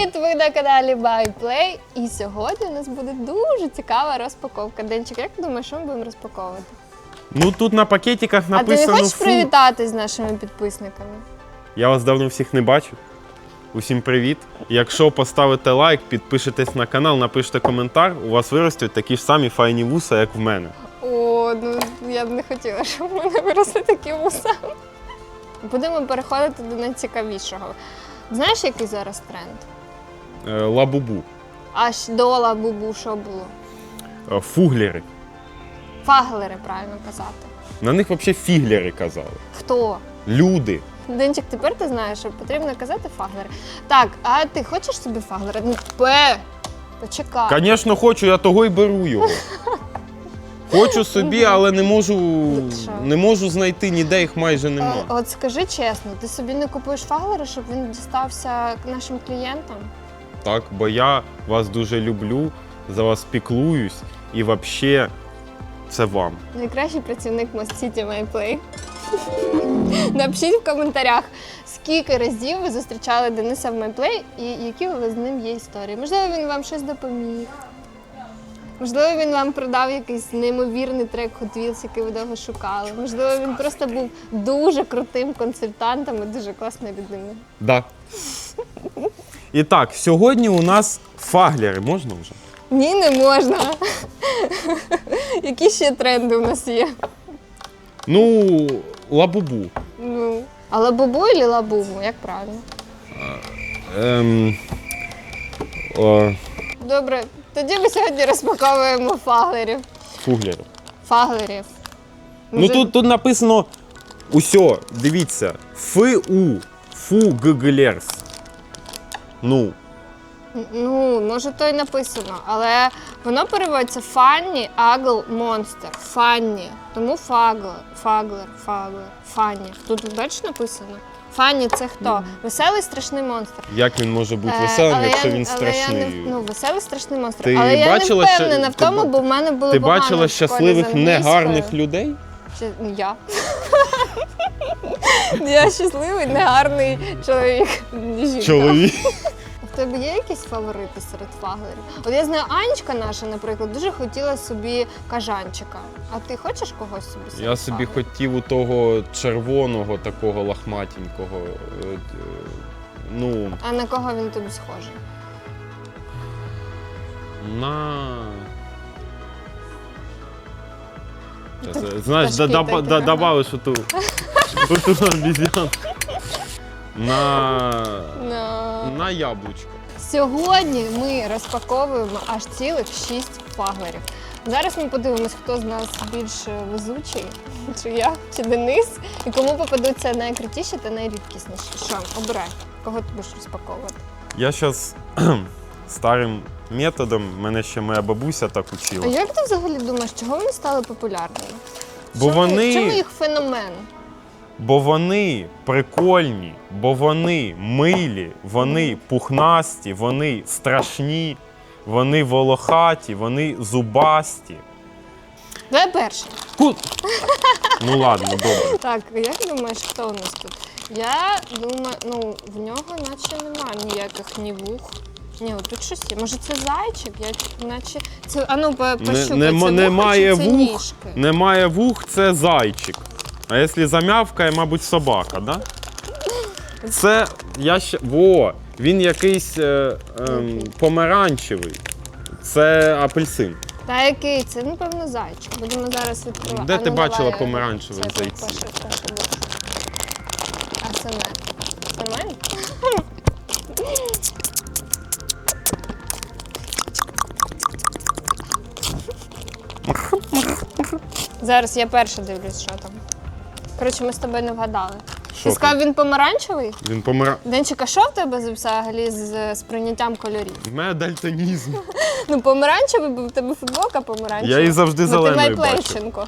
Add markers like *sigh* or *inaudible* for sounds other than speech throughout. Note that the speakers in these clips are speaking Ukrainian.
Привіт! Ви на каналі ByPlay. І сьогодні у нас буде дуже цікава розпаковка. Денчик, як ти думаєш, що ми будемо розпаковувати? Ну тут на пакетиках а ти не хочеш фу. привітатись з нашими підписниками? Я вас давно всіх не бачу. Усім привіт. Якщо поставите лайк, підпишетесь на канал, напишете коментар, у вас виростуть такі ж самі файні вуса, як в мене. О, ну я б не хотіла, щоб в мене виросли такі вуса. Будемо переходити до найцікавішого. Знаєш, який зараз тренд? Е, Лабубу. Аж до лабубу що було? Е, Фуглери. Фаглери, правильно казати. На них взагалі фіглери казали. Хто? Люди. Денчик, тепер ти знаєш, що потрібно казати фаглери. Так, а ти хочеш собі фаглера? Ну, пе, почекай. Звісно, хочу, я того й беру його. *laughs* Хочу собі, але не можу, Що? не можу знайти, ніде їх майже Е, нема. От скажи чесно, ти собі не купуєш фаглера, щоб він дістався нашим клієнтам? Так, бо я вас дуже люблю, за вас піклуюсь і взагалі це вам. Найкращий працівник Most City MyPlay. Напишіть в коментарях, скільки разів ви зустрічали Дениса в MyPlay і які у вас з ним є історії. Можливо, він вам щось допоміг. Можливо, він вам продав якийсь неймовірний трек Hot Wheels, який ви довго шукали. Можливо, він просто був дуже крутим консультантом і дуже класною людиною. Да. І так, сьогодні у нас фаглери, можна вже? Ні, не можна. Які ще тренди у нас є? Ну, лабубу. Ну, а лабубу і лабубу, як правильно? Ем, о, Добре, тоді ми сьогодні розпаковуємо фаглерів. фуглери. Фаглерів. Ну тут, тут написано усьо, дивіться. ФУ. Фуглерс. Ну, Ну, може, то й написано, але воно переводиться Funny Aggle Monster. Funny. Тому фаглер, фаглер, фаглер, фанні. Тут бачиш написано? Фанні це хто? Веселий страшний монстр. як він може бути Е, веселим, але якщо я- він але я страшний? не, ну, веселий страшний монстр. Ти але я бачила, не впевнена в ти тому, ба- бо в мене було Ти погано бачила в школі з щасливих англійською. негарних людей? Ну, Я. *laughs* я щасливий, негарний чоловік. Жінка. Чоловік. В тебе є якісь фаворити серед фаглерів? От я знаю, Анечка наша, наприклад, дуже хотіла собі кажанчика. А ти хочеш когось собі? серед Я собі фаглерів? хотів у того червоного, такого лахматенького. е, е, Ну, А на кого він тобі схожий? на. Знаєш, да, пташки да, такі, да, добавиш оту. *laughs* Оту обіз'янку. На. No. На яблучко. Сьогодні ми розпаковуємо аж цілих шість фаглерів. Зараз ми подивимось, хто з нас більш везучий, чи я, чи Денис, і кому попадуться найкрутіші та найрідкісніші. Що, обирай, кого ти будеш розпаковувати? Я зараз *clears throat* старим методом, мене ще моя бабуся так А учила. як ти взагалі думаєш, чого вони стали популярними? Бо Чому- вони- Чому їх феномен? Бо вони прикольні, бо вони милі, вони пухнасті, вони страшні, вони волохаті, вони зубасті. Давай перший. Ку... Ну ладно, добре. Так, як думаєш, хто у нас тут? Я думаю, ну в нього наче немає ніяких ні вух. Ні, от тут щось є. Може це зайчик? Я наче це а ну по- Не, пощупай, не, це вуха немає чи це вух, ніжки? немає вух, це зайчик. А якщо замявкає, мабуть, собака, да? Це я ще. Во! Він якийсь е, ем, помаранчевий. Це апельсин. Та який це? Ну, певно, зайчик. Будемо зараз відкривати. Де А, ти ну, бачила давай, помаранчевих це зайців? перше, перше. А це не. Нормально? Зараз я перша дивлюсь, що там. Коротше, ми з тобою не вгадали. Що Ти сказав, він помаранчевий? Він помара... Денчик, а що в тебе взагалі з сприйняттям кольорів? В мене дальтонізм. *laughs* Ну, помаранчевий, бо в тебе футболка помаранчева. Я її завжди Ну, ти зеленою бачу. Майплейченко.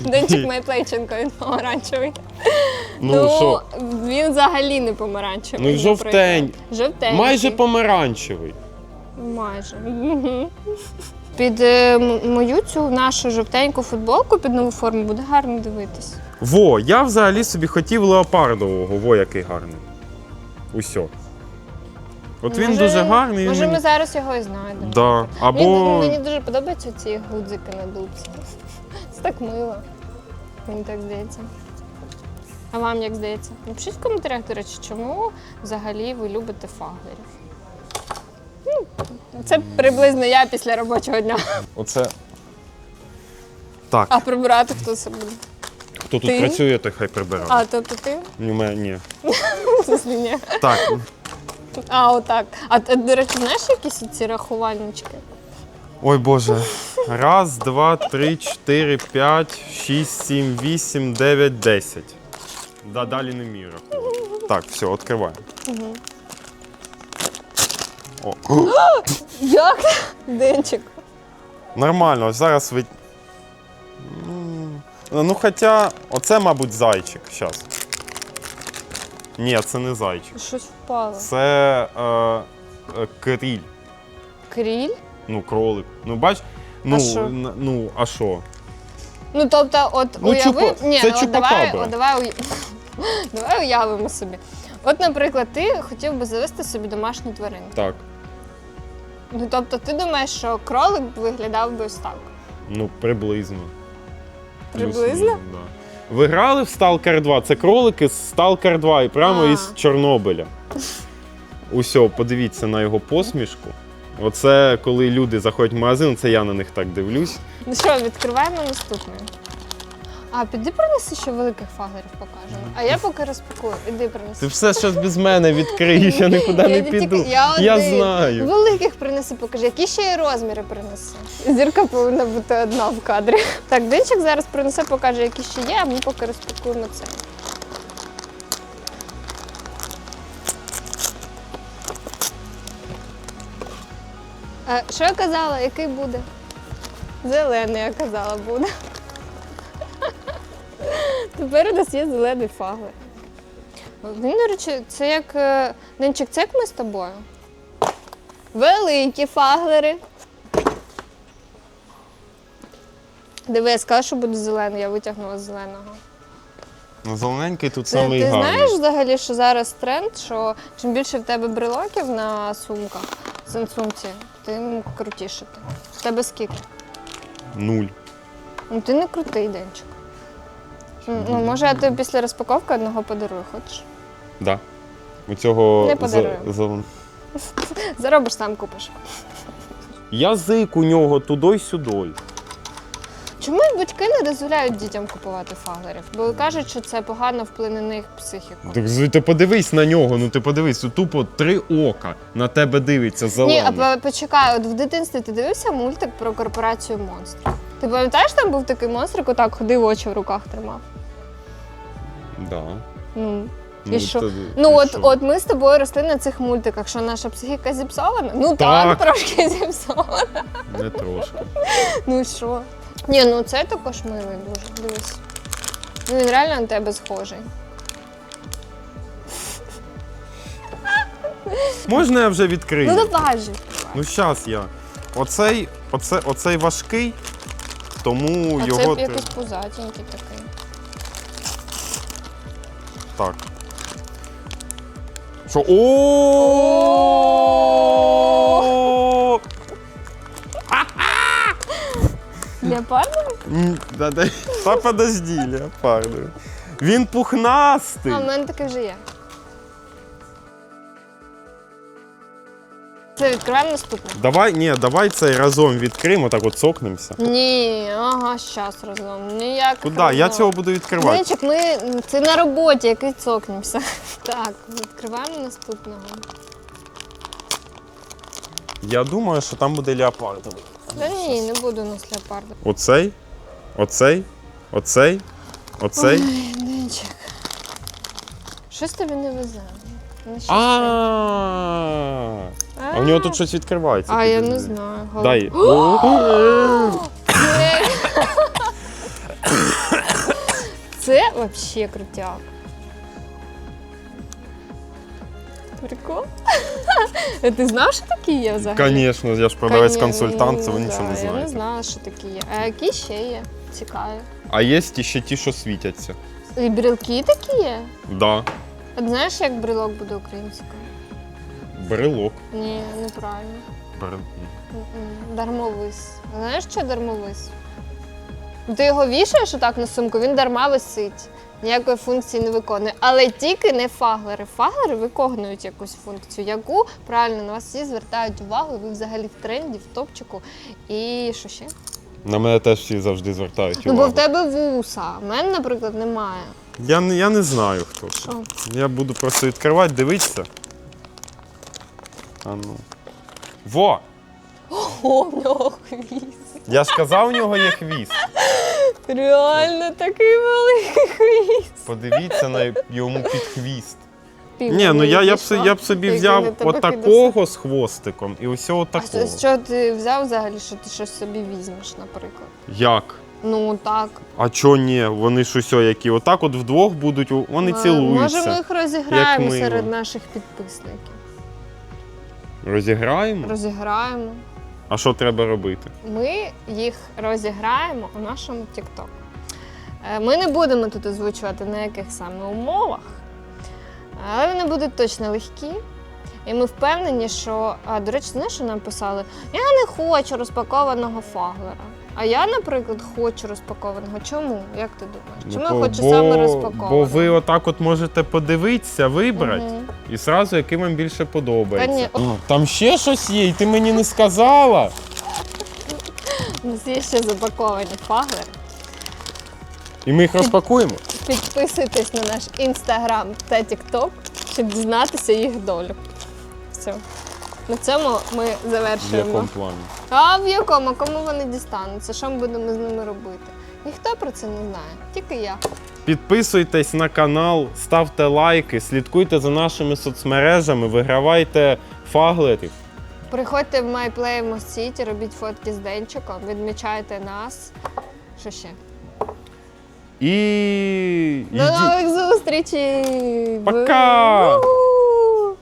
Денчик Майплейченко, *laughs* він помаранчевий. Ну що? він взагалі не помаранчевий. Ну, жовтень. наприклад. Жовтень. Майже помаранчевий. Майже. Мгм. Під е, м- мою цю нашу жовтеньку футболку під нову форму буде гарно дивитись. Во, я взагалі собі хотів леопардового, во який гарний. Усьо. От він Може- дуже гарний. Може, мені- ми зараз його і знайдемо. Да. Або Мені, мені дуже подобаються ці гудзики на дубці. *laughs* Це так мило. Мені так здається. А вам як здається? Напишіть в коментарях, до речі, чому взагалі ви любите фаглерів. Ну, Це приблизно я після робочого дня. оце. Так, А прибирати хто це буде? Хто тут ти? працює, той хай прибирає. А, тобто ти? Ні, мене ні. *laughs* В смислі, ні. Так, А, отак. А ти, до речі, знаєш якісь ці рахувальнички? ой Боже. Раз, два, три, чотири, п'ять, шість, сім, вісім, дев'ять, десять. Да, далі не вмію рахувати. Так, все, відкриваємо. О, *gasps* Як? Денчик. нормально, ось зараз ви. М, Ну, хоча, оце, мабуть, зайчик. Щас. Ні, це не зайчик. Щось впало. Це е, е, кріль. Кріль? Ну, кролик. Ну, бач, ну, що? н- ну, а що? Ну, тобто, от Ну, уяви. чупа- Ні, це ну, от давай, чупакабра. от давай, уя- *laughs* давай уявимо собі. От, наприклад, ти хотів би завести собі домашню тварину. Так. Ну, тобто, ти думаєш, що кролик виглядав би ось так. Ну, приблизно. Приблизно? Плюс-мінус, Да. Ви грали в Stalker 2? Це кролики з Stalker 2 і прямо А. із Чорнобиля. Усьо, подивіться на його посмішку. Оце коли люди заходять в магазин, це я на них так дивлюсь. Ну що, відкриваємо наступне. А, піди принеси ще великих фагерів покажемо. А я поки розпакую. Іди принеси. Ти все щось без мене відкриєш, я нікуди не піду. я, Я один. знаю. Великих принеси, покажи. Які ще є розміри принеси? Зірка повинна бути одна в кадрі. Так, Денчик зараз принесе, покаже, які ще є, а ми поки розпакуємо це. А, що я казала, який буде? Зелений, я казала, буде. Тепер у нас є зелений фаглер. Він, до речі, це як Денчик, це як ми з тобою. Великі фаглери. Диви, я сказала, що буде зелений, я витягнула з зеленого. Ну, Зелененький тут Ти, самий ти гарний. знаєш взагалі, що зараз тренд, що чим більше в тебе брелоків на сумках, сумці, тим крутіше ти. В тебе скільки? Нуль. Ну ти не крутий денчик. Ну, може, я тобі після розпаковки одного подарую, хочеш? Да. У цього Не подарую. Заробиш сам купиш. Язик у нього туди-сюди. Чому батьки не дозволяють дітям купувати фаглерів? Бо кажуть, що це погано вплине на їх психіку. Так з- ти подивись на нього, ну ти подивись, тут тупо три ока на тебе дивиться Ні, а по- почекай, от в дитинстві ти дивився мультик про корпорацію монстрів. Ти пам'ятаєш, там був такий монстрик, отак ходив, очі в руках тримав. Да. Ну, Ну, що? та- Ну і от, що? от ми з тобою росли на цих мультиках, що наша психіка зіпсована? Ну Так. так, трошки *laughs* зіпсована. Не трошки. Ну і що? Ні, ну це також милий дуже. Дивись. Ну він реально на тебе схожий. Можна я вже відкрию? Ну давай же. Ну щас я. Оцей, оце, оцей важкий, тому А його. це ти- якийсь пузатенький такий. Так. Що? О! Леопардовий? Та подожди, леопардовий. Він пухнастий. А, в мене такий вже є. Це відкриваємо наступне. Давай, ні, давай цей разом відкриємо, так от цокнемося. Ні, ага, щас разом. Ніяк. Куди? Я цього буду відкривати. Денчик, ми це на роботі, який цокнемося. *laughs* Так, відкриваємо наступного. Я думаю, що там буде леопардовий. Та ні, не буду у нас леопарда. Оцей, оцей, оцей, оцей. Ой, Денчик. Щось тобі не везе. Не щастить. А, а у нього тут щось відкривається. А, я не знаю. Дай. Це... Вообще крутяк. Прикол? Ти знав, що такі є взагалі? Звісно, я ж продавець-консультант, це ви Ну, нічого да, не Я не знала, що такі є. А які ще є? Цікаві. А є ще ті, що світяться. І брілки такі є? Да. От знаєш, як брелок буде українською? Брелок. Ні, неправильно. Бер... М-м, Дармовис. Знаєш, що дармовис? Ти його вішаєш отак на сумку, він дарма висить. Ніякої функції не виконує. Але тільки не фаглери. Фаглери виконують якусь функцію, яку правильно на вас всі звертають увагу, ви взагалі в тренді, в топчику. І що ще? На мене теж всі завжди звертають Ну, бо в тебе вуса. а в мене, наприклад, немає. Я, не- я не знаю, хто це. Що? Я буду просто відкривати, дивитися. А ну. Во! О, в нього хвіст. Я ж казав, у нього є хвіст. Реально такий великий хвіст. Подивіться на йому під хвіст. Ти Ні, ну я, я, б, я б собі взяв отакого з хвостиком і ось А отакого. що, що ти взяв взагалі, що ти щось собі візьмеш, наприклад? Як? Ну так. А чо ні? Вони ж усьо які. Отак от вдвох будуть, вони цілуються. Може, ми їх розіграємо Як мило. серед наших підписників. Розіграємо? Розіграємо. А що треба робити? Ми їх розіграємо у нашому TikTok. Е, Ми не будемо тут озвучувати на яких саме умовах, але вони будуть точно легкі. І ми впевнені, що, а, до речі, знаєш, що нам писали? Я не хочу розпакованого фаглера. А я, наприклад, хочу розпакованого. Чому? Як ти думаєш? Чому Ну, я хочу бо, саме розпакованого? Бо ви отак от можете подивитися, вибрати Мгм. і зразу, який вам більше подобається. Та ні. О, там ще щось є, і ти мені не сказала. У нас є ще запаковані фаглери. І ми їх розпакуємо. Підписуйтесь на наш інстаграм та тікток, щоб дізнатися їх долю. Все. На цьому ми В завершуємо. якому плані? А в якому? Кому вони дістануться? Що ми будемо з ними робити? Ніхто про це не знає, тільки я. Підписуйтесь на канал, ставте лайки, слідкуйте за нашими соцмережами, вигравайте фаглерів. Приходьте в MyPlay в Most City, робіть фотки з Денчиком, відмічайте нас. Що ще? І До йдіть- нових зустрічей! Пока!